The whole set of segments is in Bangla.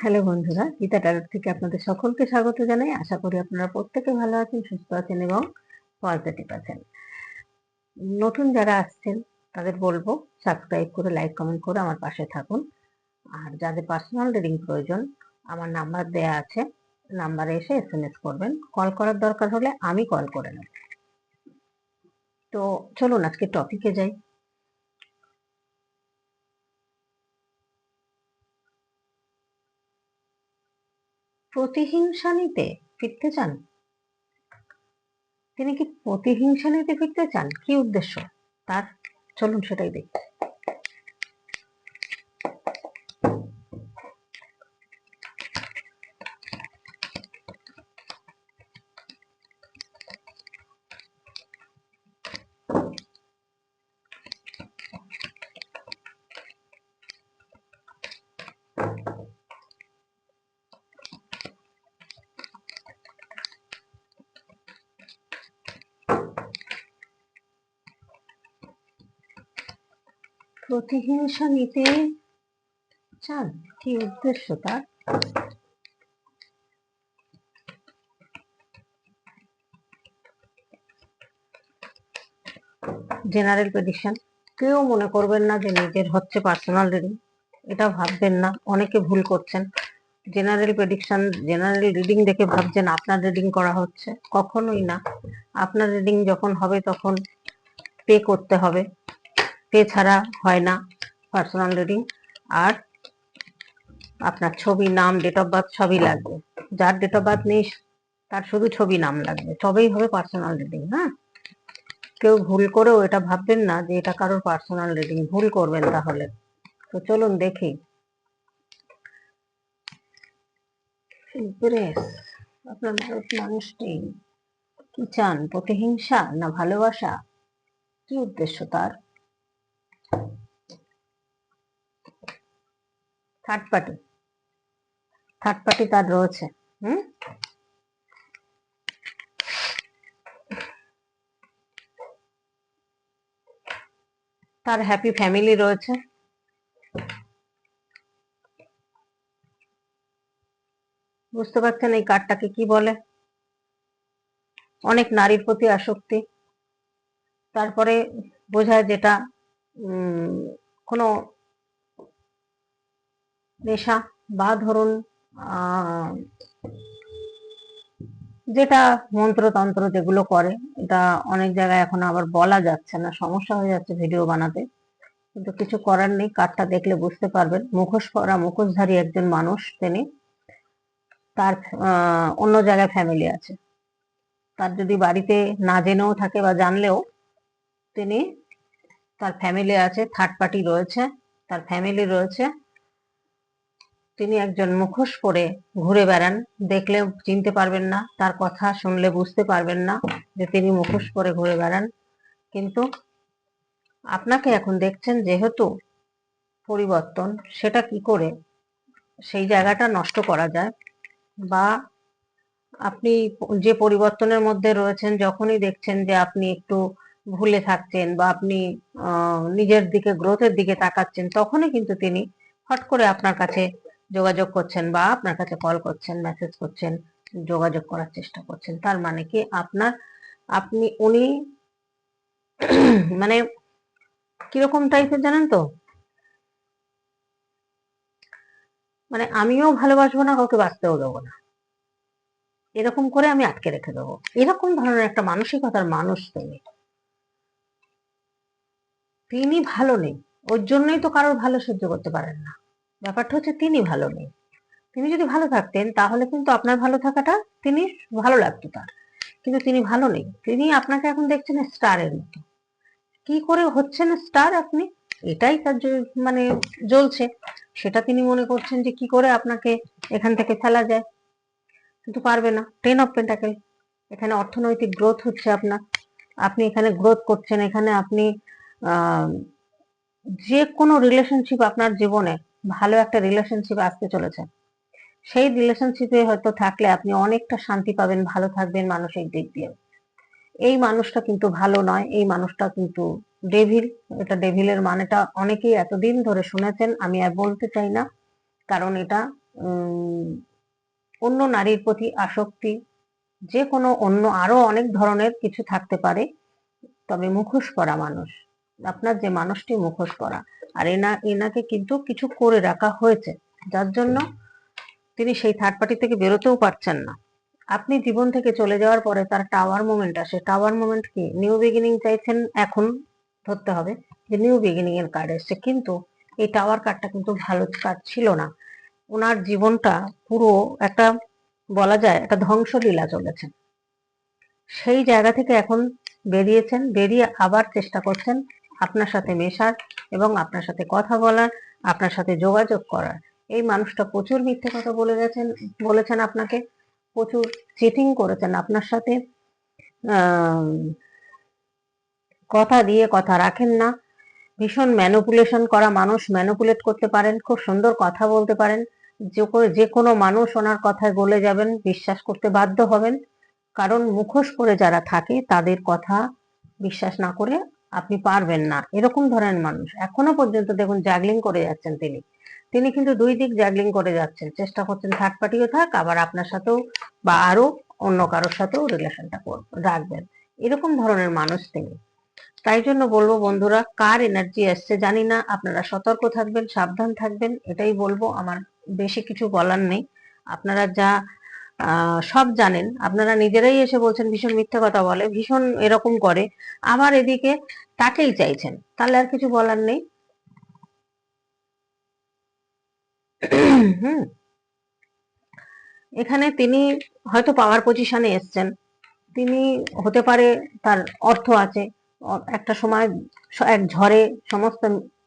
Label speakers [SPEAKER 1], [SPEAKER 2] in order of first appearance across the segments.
[SPEAKER 1] হ্যালো বন্ধুরা, গীতা ট্যারোট থেকে আপনাদের সকলকে স্বাগত জানাই। আশা করি আপনারা প্রত্যেকে ভালো আছেন, সুস্থ আছেন এবং পজিটিভ আছেন। নতুন যারা আসছেন, তাদের বলব সাবস্ক্রাইব করে লাইক কমেন্ট করে আমার পাশে থাকুন। আর যাদের পার্সোনাল রিডিং প্রয়োজন, আমার নাম্বার দেয়া আছে। নাম্বারে এসে এস এম এস করবেন। কল করার দরকার হলে আমি কল করে নেব। তো চলুন আজকে টপিকে যাই। প্রতিহিংসা নিতে ফিরতে চান? তিনি কি প্রতিহিংসা নিতে ফিরতে চান? কি উদ্দেশ্য? তার, চলুন সেটাই দেখি। প্রতিহিংসা নিতে চান? কি উদ্দেশ্য তার? জেনারেল প্রেডিকশন কেউ মনে করবেন না যে নিজের হচ্ছে পার্সোনাল রিডিং এটা ভাববেন না, অনেকে ভুল করছেন। জেনারেল প্রেডিকশন জেনারেল রিডিং দেখে ভাবছেন আপনার রিডিং করা হচ্ছে। কখনোই না। আপনার রিডিং যখন হবে তখন পে করতে হবে। পে ছাড়া হয় না পার্সোনাল রিডিং আর আপনার ছবি নাম ডেট অফ বার্থ সবই লাগবে। যার ডেট অফ বার্থ নেই, তার শুধু ছবি নাম লাগবে। তবেই হবে পার্সোনাল রিডিং হ্যাঁ? কেউ ভুল করেও এটা ভাববেন না যে এটা কারোর পার্সোনাল রিডিং ভুল করবেন তাহলে। তো চলুন দেখি। আপনার মানুষটি কি চান? প্রতিহিংসা না ভালোবাসা? কি উদ্দেশ্য তার? থার্ড পার্টি থার্ড পার্টি তার রয়েছে। হুম? তার হ্যাপি ফ্যামিলি রয়েছে। বুঝতে পারছেন এই কার্ডটাকে কি বলে? অনেক নারীর প্রতি আসক্তি। তারপরে বোঝায় যেটা কোনো নেশা বা ধরুন যেটা মন্ত্রতন্ত্র যেগুলো করে, এটা অনেক জায়গায় এখন আবার বলা যাচ্ছে না, সমস্যা হয়ে যাচ্ছে ভিডিও বানাতে। কিন্তু কিছু করার নেই কার্ডটা দেখলে বুঝতে পারবেন। মুখোশ পরা, মুখোশধারী একজন মানুষ তিনি, তার অন্য জায়গায় ফ্যামিলি আছে। তার যদি বাড়িতে না জেনেও থাকে বা জানলেও তিনি তার ফ্যামিলি আছে থার্ড পার্টি রয়েছে, তার ফ্যামিলি রয়েছে তিনি একজন মুখোশ পরে ঘুরে বেড়ান। দেখলে চিনতে পারবেন না, তার কথা শুনলে বুঝতে পারবেন না যে তিনি মুখোশ পরে ঘুরে বেড়ান। কিন্তু আপনাকে এখন দেখছেন যেহেতু পরিবর্তন, সেটা কি করে? সেই জায়গাটা নষ্ট করা যায়। বা আপনি যে পরিবর্তনের মধ্যে রয়েছেন, যখনই দেখছেন যে আপনি একটু ভুলে থাকছেন বা আপনি নিজের দিকে গ্রোথের দিকে তাকাচ্ছেন, তখনই কিন্তু তিনি হট করে আপনার কাছে যোগাযোগ করছেন বা আপনার কাছে কল করছেন মেসেজ করছেন, যোগাযোগ করার চেষ্টা করছেন, তার মানে কি আপনার, আপনি, উনি মানে কীরকম টাইপের জানেন তো? মানে আমিও ভালোবাসবো না, কাউকে বাঁচতেও দেবো না। এরকম করে আমি আটকে রেখে দেবো। এরকম ধরনের একটা মানসিকতার মানুষ তিনি। তিনি ভালো নেই। ওর জন্যই তো কারোর ভালো সহ্য করতে পারেন না। ব্যাপারটা হচ্ছে তিনি ভালো নেই। তিনি যদি ভালো থাকতেন, তাহলে কিন্তু আপনার ভালো থাকাটা তিনি ভালো লাগতো তার। কিন্তু তিনি ভালো নেই। তিনি আপনাকে এখন দেখছেন স্টারের মতো। কি করে হচ্ছেন স্টার আপনি? এটাই তার মানে জ্বলছে। সেটা তিনি মনে করছেন যে কি করে আপনাকে এখান থেকে ফেলা যায়। কিন্তু পারবে না। টেন অফ পেন্টাকেল এখানে অর্থনৈতিক গ্রোথ হচ্ছে আপনার। আপনি এখানে গ্রোথ করছেন। এখানে আপনি যে কোনো রিলেশনশিপ আপনার জীবনে ভালো একটা রিলেশনশিপ আসতে চলেছে। সেই রিলেশনশিপে হয়তো থাকলে আপনি অনেকটা শান্তি পাবেন, ভালো থাকবেন মানসিক দিক দিয়ে। এই মানুষটা কিন্তু ভালো নয়, এই মানুষটা কিন্তু ডেভিল এটা ডেভিলের মানেটা অনেকেই এতদিন ধরে শুনেছেন, আমি আর বলতে চাই না। কারণ এটা অন্য নারীর প্রতি আসক্তি যে কোনো অন্য আরও অনেক ধরনের কিছু থাকতে পারে। তবে মুখোশ করা মানুষ। আপনার যে মানুষটি মুখোশ করা আর এনা, এনাকে কিন্তু কিছু করে রাখা হয়েছে, যার জন্য তিনি সেই থার্ড পার্টি থেকে বেরোতেও পারছেন না। আপনি জীবন থেকে চলে যাওয়ার পরে তার টাওয়ার মোমেন্ট আসে। টাওয়ার মোমেন্ট কি? নিউ বিগিনিং চাইছেন, এখন ধরতে হবে যে নিউ বিগিনিং এর কার্ড এসছে। কিন্তু এই টাওয়ার কার্ডটা কিন্তু ভালো কার্ড ছিল না। ওনার জীবনটা পুরো একটা বলা যায় একটা ধ্বংসলীলা চলেছে। সেই জায়গা থেকে এখন বেরিয়েছেন, বেরিয়ে আবার চেষ্টা করছেন আপনার সাথে মেশার এবং আপনার সাথে কথা বলার, আপনার সাথে যোগাযোগ করার। এই মানুষটা প্রচুর মিথ্যে কথা বলে গেছেন, বলেছেন আপনাকে, প্রচুর চিটিং করেছেন আপনার সাথে। কথা দিয়ে কথা রাখেন না। ভীষণ ম্যানুপুলেশন করা মানুষ ম্যানুপুলেট করতে পারেন, খুব সুন্দর কথা বলতে পারেন। যে কোনো মানুষ ওনার কথায় গলে যাবেন, বিশ্বাস করতে বাধ্য হবেন। কারণ মুখোশ করে যারা থাকে, তাদের কথা বিশ্বাস না করে আপনি পারবেন না। এরকম ধরনের মানুষ। এখনও পর্যন্ত দেখুন জাগলিং করে যাচ্ছেন তিনি। তিনি কিন্তু দুই দিক জাগলিং করে যাচ্ছেন। চেষ্টা করছেন থার্ড পার্টিও থাক, আবার আপনার সাথেও বা আরও অন্য কারোর সাথেও রিলেশনটা রাখবেন। এরকম ধরনের মানুষ তিনি। তাই জন্য বলব বন্ধুরা, কার এনার্জি আসছে জানি না। আপনারা সতর্ক থাকবেন, সাবধান থাকবেন। এটাই বলব। আমার বেশি কিছু বলার নেই। আপনারা যা সব জানেন। আপনারা নিজেরাই এসে বলছেন, ভীষণ মিথ্যে কথা বলে, ভীষণ এরকম করে। আবার এদিকে তাকেই চাইছেন, তাহলে আর কিছু বলার নেই? এখানে তিনি হয়তো পাওয়ার পজিশনে এসছেন। তিনি হতে পারে তার অর্থ আছে একটা সময় এক ঝড়ে সমস্ত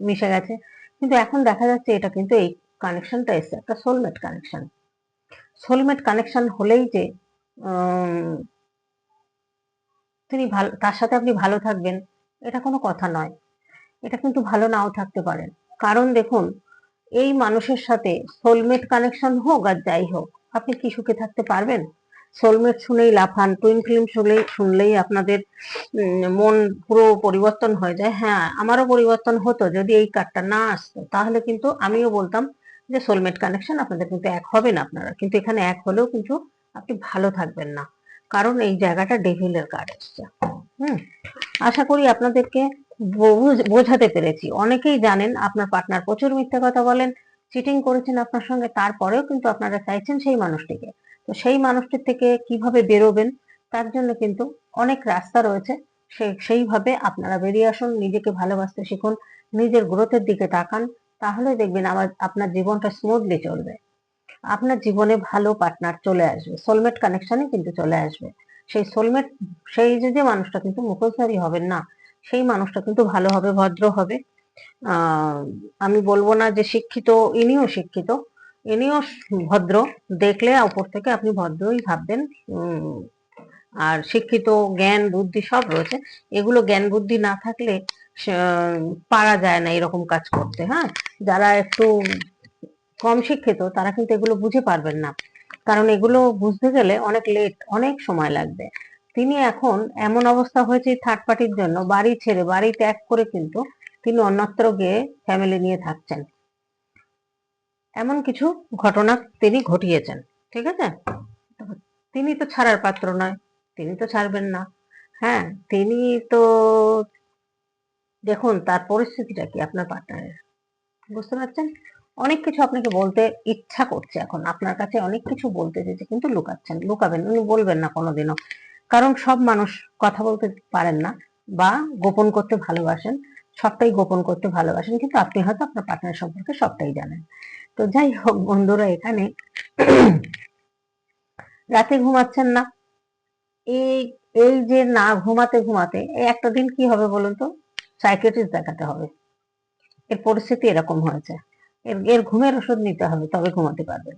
[SPEAKER 1] মিশে গেছে। কিন্তু এখন দেখা যাচ্ছে এটা কিন্তু এই কানেকশনটা এসছে, একটা সোলমেট কানেকশন সোলমেট কানেকশন হলেই যে তিনি ভালো, তার সাথে আপনি ভালো থাকবেন, এটা কোনো কথা নয়। এটা কিন্তু ভালো নাও থাকতে পারেন কারণ দেখুন, এই মানুষের সাথে সোলমেট কানেকশন হোক আর যাই হোক, আপনি কি সুখে থাকতে পারবেন? সোলমেট শুনেই লাফান টুইন ফিল্ম শুনলেই শুনলেই আপনাদের মন পুরো পরিবর্তন হয়ে যায়। হ্যাঁ আমারও পরিবর্তন হতো যদি এই কার্ডটা না আসতো। তাহলে কিন্তু আমিও বলতাম যে সোলমেট কানেকশন আপনাদের কিন্তু এক হবেন আপনারা। কিন্তু এখানে এক হলেও কিন্তু আপনি ভালো থাকবেন না। কারণ এই জায়গাটা ডেভিলের কার্ড এসছে। হুম? আশা করি আপনাদেরকে বোঝাতে পেরেছি। অনেকেই জানেন আপনার পার্টনার প্রচুর মিথ্যা কথা বলেন চিটিং করেছেন আপনার সঙ্গে, তারপরেও কিন্তু আপনারা চাইছেন সেই মানুষটিকে। তো সেই মানুষটির থেকে কীভাবে বেরোবেন, তার জন্য কিন্তু অনেক রাস্তা রয়েছে। সেইভাবে আপনারা বেরিয়ে আসুন, নিজেকে ভালোবাসতে শিখুন, নিজের গ্রোথের দিকে তাকান তাহলে দেখবেন আমার, আপনার জীবনটা স্মুথলি চলবে। আপনার জীবনে ভালো পার্টনার চলে আসবে। সোলমেট কানেকশনই কিন্তু চলে আসবে। সেই সোলমেট সেই যে যে মানুষটা কিন্তু মুখোশধারী হবেন না, সেই মানুষটা কিন্তু ভালো হবে, ভদ্র হবে। আমি বলব না যে শিক্ষিত, ইনিও শিক্ষিত। ইনিও ভদ্র। দেখলে উপর থেকে আপনি ভদ্রই ভাববেন। আর শিক্ষিত, জ্ঞান, বুদ্ধি সব রয়েছে। এগুলো জ্ঞান, বুদ্ধি না থাকলে পারা যায় না এরকম কাজ করতে হ্যাঁ? যারা একটু কম শিক্ষিত, তারা কিন্তু এগুলো বুঝে পারবেন না। কারণ এগুলো বুঝতে গেলে অনেক লেট অনেক সময় লাগবে। তিনি এখন এমন অবস্থা হয়েছে থার্ড পার্টির জন্য, বাড়ি ছেড়ে, বাড়ি ত্যাগ করে কিন্তু তিনি অন্যত্র গিয়ে ফ্যামিলি নিয়ে থাকছেন। এমন কিছু ঘটনা তিনি ঘটিয়েছেন, ঠিক আছে? তিনি তো ছাড়ার পাত্র নয়, তিনি তো ছাড়বেন না হ্যাঁ? তিনি তো দেখুন, তার পরিস্থিতিটা কি আপনার পার্টনারের বুঝতে পারছেন? অনেক কিছু আপনাকে বলতে ইচ্ছা করছে এখন। আপনার কাছে অনেক কিছু বলতে চেয়েছে কিন্তু লুকাচ্ছেন। লুকাবেন, উনি বলবেন না কোনোদিনও। কারণ সব মানুষ কথা বলতে পারেন না বা গোপন করতে ভালোবাসেন। সবটাই গোপন করতে ভালোবাসেন। কিন্তু আপনি হয়তো আপনার পার্টনার সম্পর্কে সবটাই জানেন। তো যাই হোক বন্ধুরা, এখানে রাতে ঘুমাচ্ছেন না। এই এই যে না ঘুমাতে ঘুমাতে, এই একটা দিন কি হবে বলুন তো? সাইকেট্রিস্ট দেখাতে হবে। এর পরিস্থিতি এরকম হয়েছে। এর এর ঘুমের ওষুধ নিতে হবে, তবে ঘুমাতে পারবেন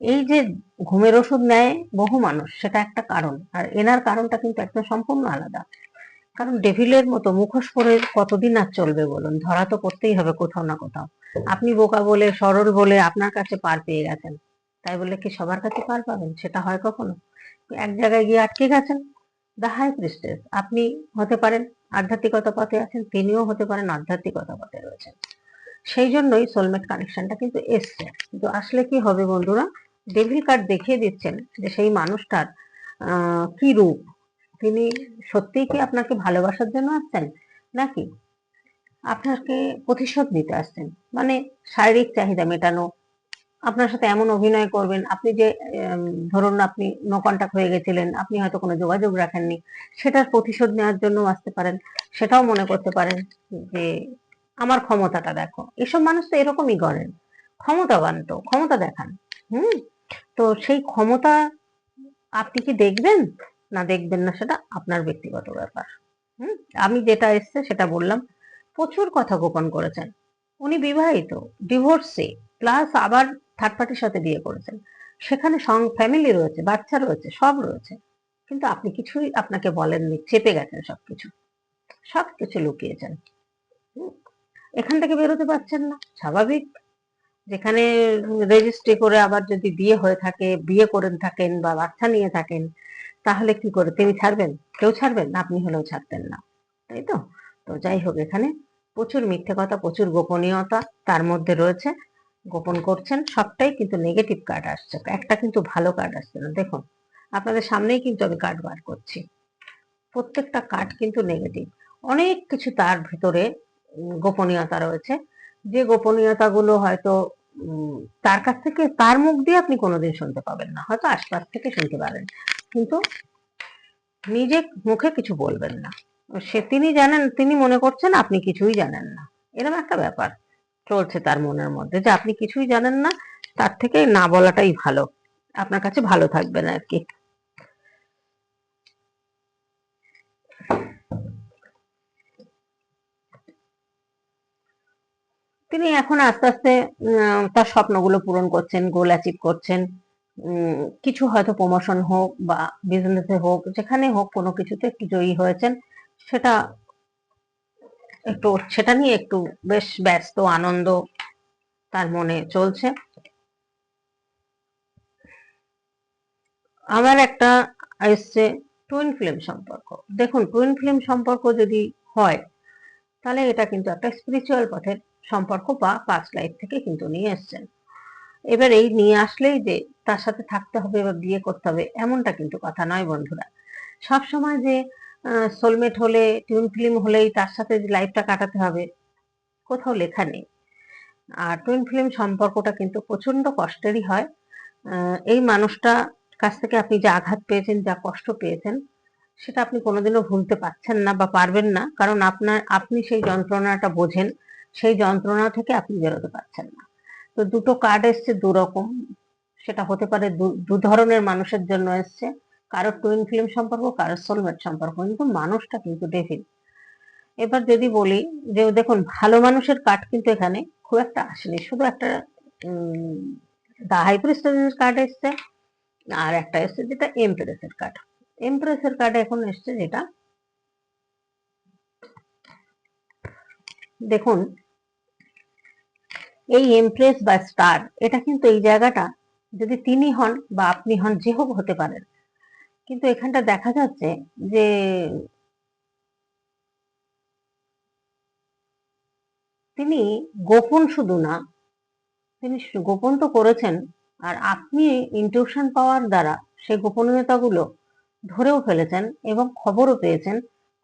[SPEAKER 1] এই যে ঘুমের ওষুধ নেয় বহু মানুষ, সেটা একটা কারণ। আর এনার কারণটা কিন্তু একদম সম্পূর্ণ আলাদা। কারণ ডেভিলের মতো মুখোশ পরে কতদিন আর চলবে বলুন? ধরা তো করতেই হবে কোথাও না কোথাও। আপনি বোকা বলে, সরল বলে আপনার কাছে পার পেয়ে গেছেন। তাই বলে কি সবার কাছে পার পাবেন? সেটা হয় কখনো? এক জায়গায় গিয়ে আটকে গেছেন। দ্য হাই প্রিস্টেস আপনি হতে পারেন আধ্যাত্মিকতা পথে আছেন, তিনিও হতে পারেন আধ্যাত্মিকতা পথে রয়েছেন। সেই জন্যই সোলমেট কানেকশনটা কিন্তু এসছে। কিন্তু আসলে কি হবে বন্ধুরা? ডেভিল কার্ড দেখিয়ে দিচ্ছেন যে সেই মানুষটার কি রূপ? তিনি সত্যিই কি আপনাকে ভালোবাসার জন্য আসছেন? নাকি আপনাকে প্রতিশোধ নিতে আসছেন? মানে শারীরিক চাহিদা মেটানো আপনার সাথে এমন অভিনয় করবেন, আপনি যে ধরুন আপনি নো কন্টাক্ট হয়ে গেছিলেন, আপনি হয়তো কোনো যোগাযোগ রাখেননি, সেটার প্রতিশোধ নেওয়ার জন্য আসতে পারেন, সেটাও মনে করতে পারেন যে, আমার ক্ষমতাটা দেখো। এসব মানুষ তো এরকমই করেন ক্ষমতাবান তো ক্ষমতা দেখান, হুম? তো সেই ক্ষমতা আপনি কি দেখবেন? না দেখবেন না সেটা আপনার ব্যক্তিগত ব্যাপার, হুম? আমি যেটা এসছে সেটা বললাম, প্রচুর কথা গোপন করেছেন, উনি বিবাহিত ডিভোর্সে প্লাস আবার থার্ড পার্টির সাথে বিয়ে করেছেন। সেখানে সং ফ্যামিলি রয়েছে, বাচ্চা রয়েছে, সব রয়েছে। কিন্তু আপনি কিছুই আপনাকে বলেননি, চেপে গেছেন সবকিছু। সবকিছু লুকিয়েছেন। এখান থেকে বেরোতে পারছেন না, স্বাভাবিক। যেখানে রেজিস্ট্রি করে আবার যদি বিয়ে হয়ে থাকে, বিয়ে করেন থাকেন বা বাচ্চা নিয়ে থাকেন, তাহলে কি করে? তিনি ছাড়বেন? কেউ ছাড়বেন? না আপনি হলেও ছাড়তেন না। তাই তো? তো যাই হোক, এখানে প্রচুর মিথ্যে কথা, প্রচুর গোপনীয়তা তার মধ্যে রয়েছে। গোপন করছেন, সবটাই কিন্তু নেগেটিভ কার্ড আসছে। একটা কিন্তু ভালো কার্ড আসছে না। দেখুন, আপনাদের সামনেই কিন্তু আমি কার্ড বার করছি। প্রত্যেকটা কার্ড কিন্তু নেগেটিভ অনেক কিছু তার ভিতরে গোপনীয়তা রয়েছে। যে গোপনীয়তাগুলো হয়তো তার কাছ থেকে, তার মুখ দিয়ে আপনি কোনোদিন শুনতে পাবেন না। হয়তো আশপাশ থেকে শুনতে পারেন কিন্তু নিজে মুখে কিছু বলবেন না। সে তিনি জানেন, তিনি মনে করছেন আপনি কিছুই জানেন না। এরকম একটা ব্যাপার। চলছে তার মনের মধ্যে, যে আপনি কিছুই জানেন না, তার থেকে না বলাটাই ভালো। আপনার কাছে ভালো থাকবেন আর কি তিনি এখন আস্তে আস্তে তার স্বপ্নগুলো পূরণ করছেন গোল অ্যাচিভ করছেন। কিছু হয়তো প্রমোশন হোক বা বিজনেসে হোক, যেখানে হোক কোনো কিছুতে একটু জয়ী হয়েছেন, সেটা একটু সেটা নিয়ে একটু বেশ ব্যস্ত, আনন্দ তার মনে চলছে। আমার একটা এসছে টুইন ফিল্ম সম্পর্ক। দেখুন টুইন ফিল্ম সম্পর্ক যদি হয়, তাহলে এটা কিন্তু একটা স্পিরিচুয়াল পথের সম্পর্ক বা পাস্ট লাইফ থেকে কিন্তু নিয়ে এসছেন এবার এই নিয়ে আসলেই যে তার সাথে থাকতে হবে বা বিয়ে করতে হবে, এমনটা কিন্তু কথা নয় বন্ধুরা। সব সময় যে সোলমেট হলে টিউন ফিল্ম হলেই তার সাথে লাইফটা কাটাতে হবে, কোথাও লেখা নেই। আর টুইন ফিল্ম সম্পর্কটা কিন্তু প্রচণ্ড কষ্টেরই হয়। এই মানুষটা কাছ থেকে আপনি যা আঘাত পেয়েছেন, যা কষ্ট পেয়েছেন, সেটা আপনি কোনোদিনও ভুলতে পারছেন না বা পারবেন না, কারণ আপনার, আপনি সেই যন্ত্রণাটা বোঝেন, সেই যন্ত্রণা থেকে আপনি বেরোতে পারছেন না। তো দুটো কার্ড এসছে দু রকম সেটা হতে পারে দু ধরনের মানুষের জন্য এসছে। কারোর টুইন ফিল্ম সম্পর্ক, কারোর সোলমেট সম্পর্ক, কিন্তু মানুষটা কিন্তু ডেভিল এবার যদি বলি যে, দেখুন, ভালো মানুষের কার্ড কিন্তু এখানে খুব একটা আসেনি। শুধু একটা দা হাই প্রিস্টেসের কার্ড এসছে আর একটা এসছে যেটা এমপ্রেসের কার্ড এমপ্রেসের কার্ড এখন এসছে যেটা, দেখুন, এই এমপ্রেস বা স্টার এটা কিন্তু এই জায়গাটা যদি তিনি হন বা আপনি হন, যে হোক হতে পারেন কিন্তু এখানটা দেখা যাচ্ছে যে তিনি গোপন শুধু না, তিনি গোপন তো করেছেন, আর আপনি ইনটিউশন পাওয়ার দ্বারা সেই গোপনীয়তাগুলো ধরেও ফেলেছেন এবং খবরও পেয়েছেন।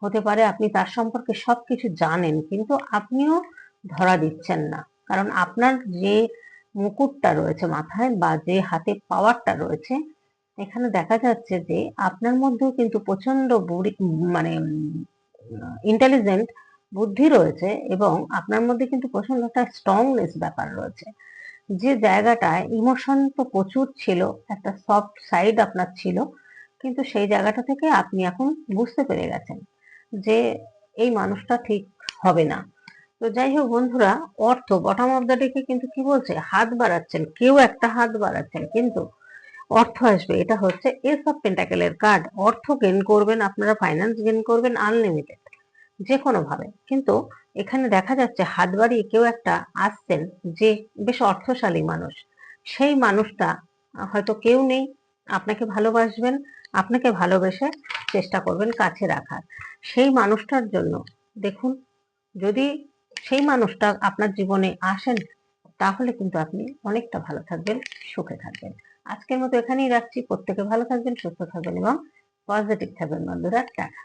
[SPEAKER 1] হতে পারে আপনি তার সম্পর্কে সবকিছু জানেন, কিন্তু আপনিও ধরা দিচ্ছেন না। কারণ আপনার যে মুকুটটা রয়েছে মাথায় বা যে হাতে পাওয়ারটা রয়েছে এখানে দেখা যাচ্ছে যে আপনার মধ্যেও কিন্তু প্রচণ্ড মানে ইন্টেলিজেন্ট বুদ্ধি রয়েছে এবং আপনার মধ্যে কিন্তু প্রচণ্ড একটা স্ট্রংনেস ব্যাপার রয়েছে। যে জায়গাটায় ইমোশন তো প্রচুর ছিল, একটা সফট সাইড আপনার ছিল, কিন্তু সেই জায়গাটা থেকে আপনি এখন বুঝতে পেরে গেছেন যে এই মানুষটা ঠিক হবে না। তো যাই হোক বন্ধুরা, অর্থ বটম অফ দ্য ডেকে কিন্তু কি বলছে? হাত বাড়াচ্ছেন, কেউ একটা হাত বাড়াচ্ছেন, কিন্তু অর্থ আসবে। এটা হচ্ছে এস অফ পেন্টাকেলের কার্ড অর্থ গেন করবেন আপনারা ফাইন্যান্স গেন করবেন আনলিমিটেড যে কোনো ভাবে কিন্তু এখানে দেখা যাচ্ছে হাত বাড়িয়ে কেউ একটা আসছেন যে বেশ অর্থশালী মানুষ। সেই মানুষটা হয়তো কেউ নেই, আপনাকে ভালোবাসবেন, আপনাকে ভালোবেসে চেষ্টা করবেন কাছে রাখার। সেই মানুষটার জন্য দেখুন, যদি সেই মানুষটা আপনার জীবনে আসেন, তাহলে কিন্তু আপনি অনেকটা ভালো থাকবেন, সুখে থাকবেন। আজকের মতো এখানেই রাখছি। প্রত্যেকে ভালো থাকবেন সুস্থ থাকবেন এবং পজিটিভ থাকবেন বন্ধুরা। টাটা।